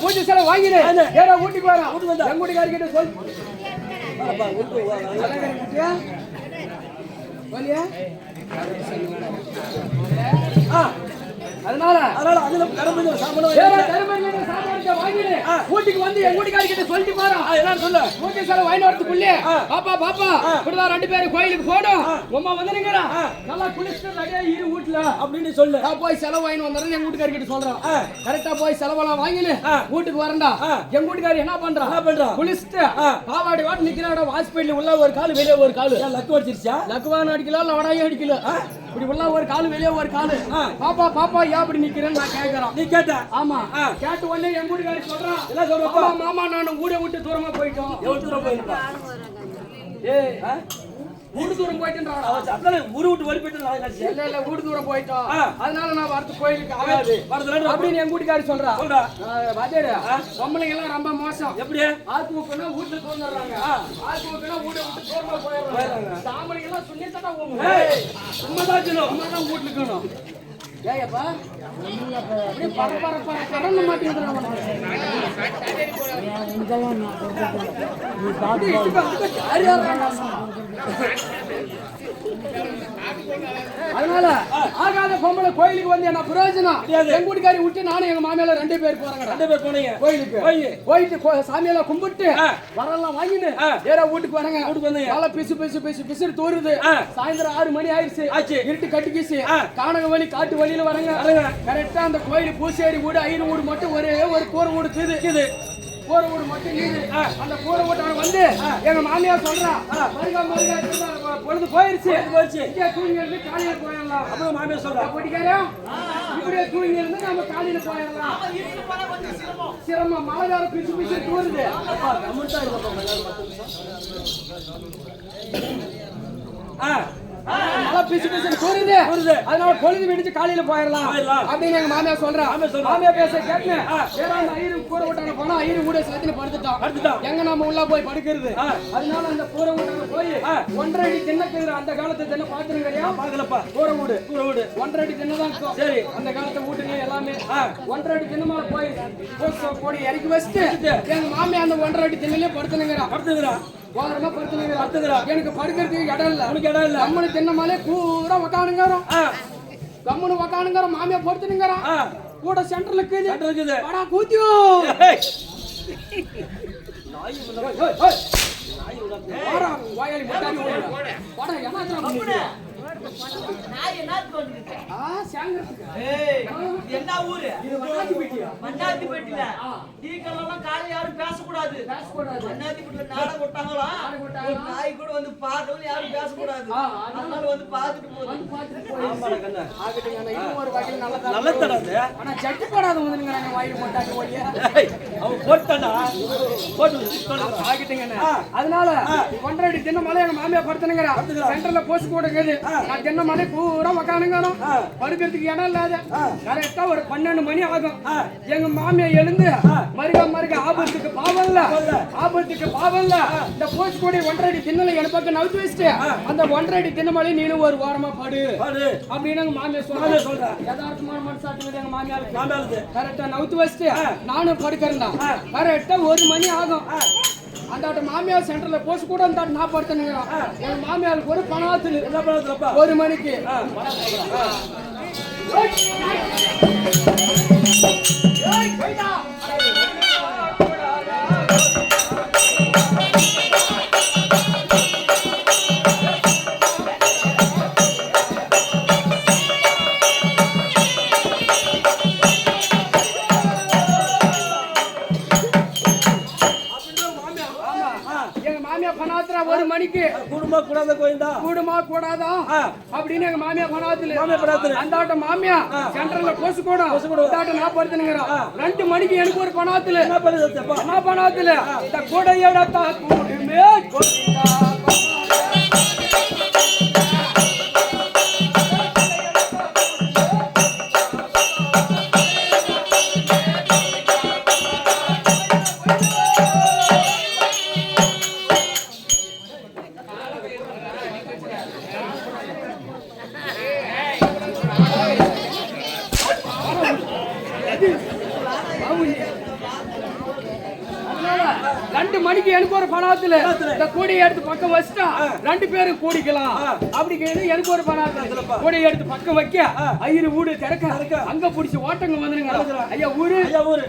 பூஜை செலவு வாங்கிடு? ஏடா வீட்டுக்கு வரேன் வீட்டுக்கு வந்தா? எங்க வீட்டுக்காரி கிட்ட சொல் அப்பா, விட்டு வா, வா. அலங்காரி குட்டியா? வரலையா? ஆ, அதனால அதனால அதுல கரும்பு சாப்பிட வாங்கிடு. வீட்டுக்கு வந்து எங்க வீட்டுக்காரி கிட்ட சொல்லிட்டு பாரு என்ன சொல்லு பூஜை செலவு வாங்கி வரதுக்குள்ளே. பாப்பா பாப்பா. இப்படிதான் ரெண்டு பேரும் கோயிலுக்கு போடும். உமா வந்துருங்கடா. நல்லா குளிச்சுட்டு ரெடியா இரு வீட்டுல அப்படின்னு சொல்லு நான் போய் செலவு வாங்கி வந்துடுறேன் எங்க வீட்டுக்காரி கிட்ட சொல்றேன். கரெக்டா போய் செலவெல்லாம் வாங்கினு. வீட்டுக்கு வரேன்டா ஆ. எங்க வீட்டுக்காரி என்ன பண்றா என்ன பண்றா? குளிச்சுட்டு. பாவாடி வாட்டு நிக்கிறாடா வாஸ்பேட்ல உள்ள ஒரு காலு வெளியே ஒரு காலு லக்கு வச்சிருச்சா லக்குவான் அடிக்கல லவடாயும் அடிக்கல இப்படி உள்ள ஒரு காலு வெளியே ஒரு காலு. பாப்பா பாப்பா ஏன் அப்படி நிக்கிறேன்னு நான் கேக்குறேன் நீ கேட்ட ஆமா. கேட்டு உடனே எங்க வீட்டுக்காரி சொல்றான் என்ன சொல்றப்பா? மாமா, மாமா நான் ஊரை விட்டு தூரமா போயிட்டோம் எவ்வளவு தூரம் போயிருப்பா ஏய் ஆ? ஊடு தூரம் அப்படியே ஊரு விட்டு வழி போயிட்டு இல்ல இல்ல ஊடு தூரம் போயிட்டோம். அதனால நான் வரது கோயிலுக்கு ஆகாது அப்படின்னு எங்க வீட்டுக்காரி சொல்றா. சொல்றா வாத்தியாரு பொம்பளைங்க எல்லாம் ரொம்ப மோசம். எப்படி? ஆத்து முக்கனா வீட்டுல தோணுறாங்க ஆத்து முக்கனா வீட்டை விட்டு தூரமா போயிடுறாங்க. தாமரைங்க எல்லாம் சுண்ணித்தடா ஏய், சும்மாதான் சொல்லணும். சும்மா தான் வீட்டுல இருக்கணும். பர பர பர மாட்டேங்கிறான் அதனால ஆகாத பொம்பளை கோயிலுக்கு வந்து என்ன பிரயோஜனம் வீட்டுக்காரி விட்டு நானும் எங்க மாமியால ரெண்டு பேர் போறாங்க ரெண்டு பேர் போனீங்க கோயிலுக்கு போய். போயிட்டு சாமியெல்லாம் கும்பிட்டு. வரலாம் வாங்கினு ஆ. ஏறா வீட்டுக்கு வரங்க வீட்டுக்கு வந்தீங்க. நல்லா பிசு பிசு பிசு பிசு தூருது. சாயந்தரம் ஆறு மணி ஆயிடுச்சு ஆச்சு. இருட்டு கட்டிக்கிச்சு ஆ. கானக வழி காட்டு வழியில வரங்க. வரங்க. கரெக்டா அந்த கோயில் பூசேரி வீடு ஐயர் வீடு மட்டும் ஒரே ஒரு கூரை வீடு இருக்குது. இது கூரை வீடு மட்டும் இருக்குது. அந்த கூரை வீட்டான வந்து எங்க மாமியார் சொல்றா. மருகா மருகா பொழுது போயிருச்சு. போயிடுச்சு. இங்கே தூங்கி இருந்து காலையில போயிடலாம். அப்புறம் மாமியார் சொல்றா. போட்டிக்காரா இப்படியே தூங்கி இருந்து நம்ம காலையில போயிடலாம். சிரமம். மழை வேற பிச்சு பிச்சு தூருது. ஆ. அதனால பொழுது விடிச்சு காலையில போயிடலாம். அப்படின்னு எங்க மாமியார் சொல்றா. மாமியார் சொல்றா. மாமியார் பேச கேட்டேன் ஐயரு கூரை விட்டான போனா ஐயரு கூட சேர்த்து படுத்துட்டான். எங்க நம்ம உள்ள போய் படுக்கிறது. அதனால அந்த கூரை விட்டான போய். ஒன்றரை அடி திண்ணக்கிற அந்த காலத்து தின்ன பாத்துருங்கயா பாக்கலப்பா. கூரை வீடு ஊரை. விடு ஒன்றரை அடி திண்ணை தான் இருக்கும். சரி. அந்த காலத்து வீட்டுங்க எல்லாமே. ஒன்றரை அடி திண்ணமா போய் இறக்கி வச்சுட்டு எங்க மாமி அந்த ஒன்றரை அடி திண்ணிலே படுத்துனுங்கிறான் படுத்துக்கிறான் ஓரமா படுத்துனுங்கிறான் படுத்துக்கிறான். எனக்கு படுக்கிறதுக்கு இடம் இல்ல. உனக்கு இடம் இல்ல. கம்மனு தின்னமாலே பூரா உக்கானுங்கிறோம் ஆ. கம்மனு உக்கானுங்கிறோம் மாமியா படுத்துனுங்கிறான் ஆ. கூட சென்டர்ல கட்டு இருக்குது படா கூத்தியோ. வாடா, வாயாடி முட்டாடி என்ன ஊரு? மண்ணாத்திப்பட்டில டீ கல்லாம் காலை யாரும் பேசக்கூடாது. மண்ணாத்திப்பட்டில நாடகம் விட்டாங்களா நாய் கூட வந்து பார்க்கணும் யாரும் பேசக்கூடாது. அதனால வந்து பார்த்துட்டு நல்லதா நல்ல. தடாது ஆனா ஜட்டி போடாத வந்துங்கிறாங்க வாயில் போட்டாங்க அவன் போட்டானா? போட்டு. ஆ. அதனால ஒன்றரை அடி தின்ன மலை எங்க மாமியா படுத்துனுங்கிறா படுத்துக்கிறா. சென்டர்ல போஸ்ட் போடுங்குது தின்ன மலை பூரா உக்கானுங்கிறோம் ஆ. படுக்கிறதுக்கு இடம் இல்லாத. கரெக்டா ஒரு பன்னெண்டு மணி ஆகும். எங்க மாமியா எழுந்து மருக மருக ஆபத்துக்கு பாவம் இல்ல பாவம் இல்ல. ஆபத்துக்கு பாவம் இல்ல இந்த போஸ்ட் கோடி ஒன்றரை திண்ணல என் பக்கம் நவுத்து வச்சுட்டு அந்த ஒன்றரை அடி தின்ன மலை நீனும் ஒரு வாரமா படு. அப்படின்னு எங்க மாமியா சொல்றாங்க சொல்றா. யதார்த்தமான மனசாட்டுங்க எங்க மாமியாருக்கு. கரெக்டா நவுத்து வச்சுட்டு நானும் படுக்கிறேன்டா. கரெக்டா ஒரு மணி ஆகும். அந்த மாமியார் சென்டர்ல போஸ்ட் கூட அந்த நான் படுத்துனுங்கிறான் எங்க மாமியாருக்கு ஒரு பணாத்துல. என்ன பண்ணுறப்பா ஒரு மணிக்கு. எங்க குடும்ப கூடாத கோயில் தான் கூடுமா கூடாதா. அப்படின்னு எங்க மாமியா பணாத்துல மாமியார் பணாத்துல. அந்த ஆட்ட மாமியா சென்டர்ல கொசு கூட இந்த ஆட்ட நான் படுத்துனுங்கிறோம் ரெண்டு மணிக்கு எனக்கு ஒரு பணாத்துல என்ன பணாத்துல இந்த கூடையோட தா கூடுமே கொண்டா பணத்துல இந்த கூடையை எடுத்து பக்கம் வச்சுட்டா ரெண்டு பேரும் கூடிக்கலாம். அப்படி கேட்டு எனக்கு ஒரு பணத்துல கூடையை எடுத்து பக்கம் வைக்க ஐயரு வீடு திறக்க அங்க புடிச்சு ஓட்டங்க வந்துருங்க ஐயா ஊரு. ஐயா ஊரு.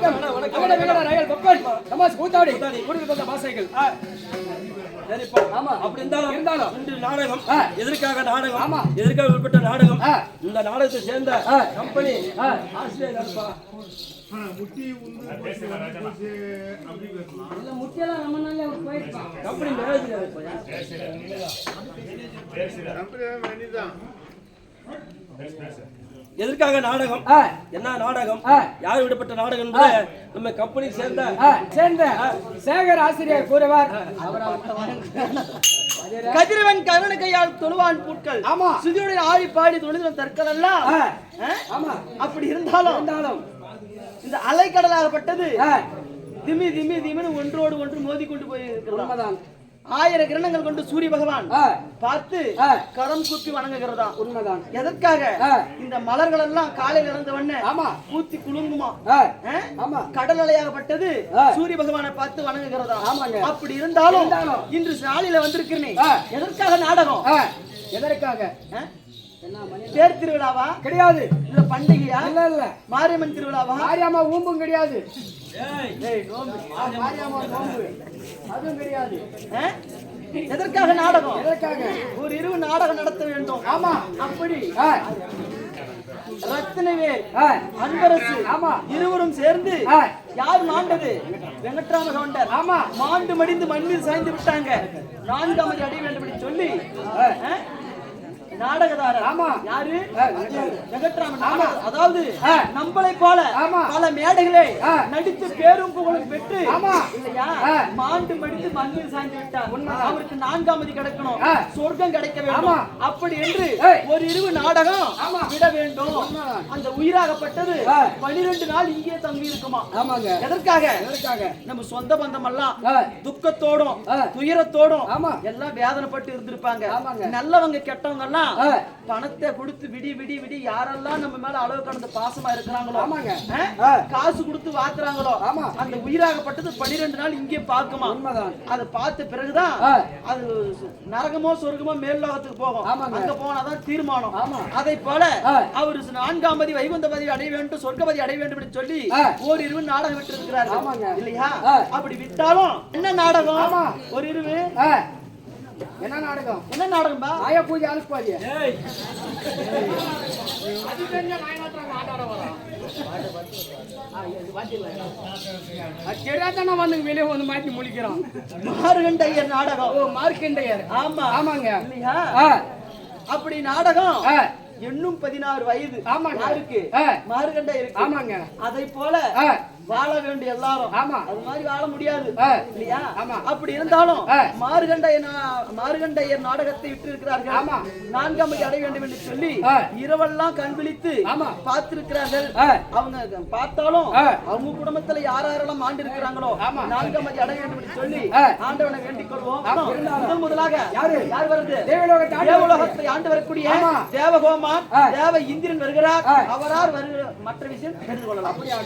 வணக்கம் ரயில் கூத்தாடி குடுக்கு தந்த பாசைகள் சரிப்பா ஆமா. அப்படி இருந்தாலும் இருந்தாலும். இன்று நாடகம். எதற்காக நாடகம் ஆமா. எதற்காக உட்பட்ட நாடகம். இந்த நாடகத்தை சேர்ந்த. கம்பெனி ஆ. ஆசிரியர் யாருப்பா? இல்ல முக்கியலாம் நம்ம நாளே அவர் போயிருப்பான் கம்பெனி மேனேஜர் யாருப்பா? எதற்காக நாடகம்? என்ன நாடகம். யார் விடப்பட்ட நாடகம் நம்ம கம்பெனி சேர்ந்த சேர்ந்த சேகர் ஆசிரியர் கூறுவார். அவர் கதிரவன் கருண கையால் தொழுவான் பூட்கள். ஆமா. சுதியுடன் ஆடி பாடி தொழுதும் தற்கள்? ஆமா. அப்படி இருந்தாலும் இருந்தாலும். இந்த அலைக்கடலாகப்பட்டது திமி திமி திமின்னு ஒன்றோடு ஒன்று மோதி கொண்டு போய். உண்மைதான். ஆயிரம் கிரணங்கள் கொண்டு சூரிய பகவான் பார்த்து. கரம் கூப்பி வணங்குகிறதா உண்மைதான் எதற்காக. இந்த மலர்கள் எல்லாம் காலையில் இறந்த உடனே ஆமா பூத்தி குலுங்குமா? ஆமா கடல் அலையாகப்பட்டது. சூரிய பகவானை பார்த்து வணங்குகிறதா ஆமாங்க. அப்படி இருந்தாலும். இன்று நாளில வந்திருக்கிறேன். எதற்காக நாடகம் எதற்காக தேர் திருவிழாவா? கிடையாது. இல்ல பண்டிகையா? இல்ல இல்ல. மாரியம்மன் திருவிழாவா? மாரியாமா ஊம்பும் கிடையாது. நோம்பு. அதுவும் கிடையாது? எதற்காக நாடகம்? எதற்காக? ஒரு இரவு நாடகம் நடத்த வேண்டும். ஆமா. அப்படி. ஆ, அன்பரசு ஆமா. இருவரும் சேர்ந்து யார் மாண்டது? வெங்கட்ராம கவுண்டர் ஆமா. மாண்டு மடிந்து மண்ணில் சாய்ந்து விட்டாங்க. நான்காமது அடைய வேண்டும் சொல்லி? நாடகதாரர் ஆமா. யாரு அதாவது. நம்மளை போல. பல மேடைகளை. நடித்து பேரும் புகழும் பெற்று ஆமா. இல்லையா. மாண்டு மடிந்து மண்ணில் சாய்ந்து விட்டார் அவருக்கு நான்காமதி கிடைக்கணும். சொர்க்கம் கிடைக்க. வேண்டும் அப்படி என்று. ஒரு இரவு நாடகம். விட வேண்டும். அந்த உயிராகப்பட்டது. பனிரெண்டு நாள் இங்கே தங்கி இருக்குமா ஆமாங்க எதற்காக எதற்காக நம்ம சொந்த பந்தம் எல்லாம் துக்கத்தோடும். துயரத்தோடும். எல்லாம் வேதனைப்பட்டு இருந்திருப்பாங்க. நல்லவங்க கெட்டவங்க எல்லாம். பணத்தை கொடுத்து விடி விடி விடி யாரெல்லாம் நம்ம மேல அளவு கடந்த பாசமா இருக்கிறாங்களோ ஆமாங்க. காசு கொடுத்து வாக்குறாங்களோ ஆமா. அந்த உயிராகப்பட்டது பனிரெண்டு நாள் இங்கே பார்க்குமா உண்மைதான் அதை பார்த்த பிறகுதான். அது நரகமோ சொர்க்கமோ மேல் லோகத்துக்கு போகும். அங்க போனாதான் தீர்மானம் ஆமா. அதை போல. அவர் நான்காம் பதி வைகுந்த பதி அடைய வேண்டும் சொர்க்கபதி அடைய வேண்டும் என்று சொல்லி. ஓர் இருவு நாடகம் விட்டு இருக்கிறார். இல்லையா. அப்படி விட்டாலும் என்ன நாடகம். ஒரு இருவு என்ன நாடகம்? என்ன நாடகம் பா ஆயா பூஜை ஆட்டாட வரா தெரியாதானே வந்து வெளியே வந்து மாட்டி முழிக்கிறான். மார்கண்டையர் நாடகம். ஓ மார்க்கண்டையர் ஆமா. ஆமாங்க. இல்லையா? அப்படி நாடகம் இன்னும் பதினாறு வயது. ஆமாங்க. யாருக்கு? ஆ. மார்கண்டையருக்கு. ஆமாங்க. அதை போல வாழ வேண்டிய எல்லாரும் ஆமா. அது மாதிரி வாழ முடியாது. இல்லையா ஆமா. அப்படி இருந்தாலும். மார்கண்டைய மார்கண்டையர் நாடகத்தை விட்டு இருக்கிறார்கள் ஆமா. நான்காம் அடைய வேண்டும் என்று சொல்லி. இரவெல்லாம் கண் விழித்து. பார்த்திருக்கிறார்கள். அவங்க பார்த்தாலும். அவங்க குடும்பத்துல யார் யாரெல்லாம் ஆண்டு இருக்கிறாங்களோ ஆமா. நான்காம் அடைய வேண்டும் என்று சொல்லி. ஆண்டவனை வேண்டிக் கொள்வோம் முதலாக யாரு? யார் வருது தேவலோகத்தை ஆண்டு வரக்கூடிய. தேவகோமான். தேவ இந்திரன் வருகிறார். அவரார் வருகிற மற்ற விஷயம் தெரிந்து கொள்ளலாம் அப்படியே.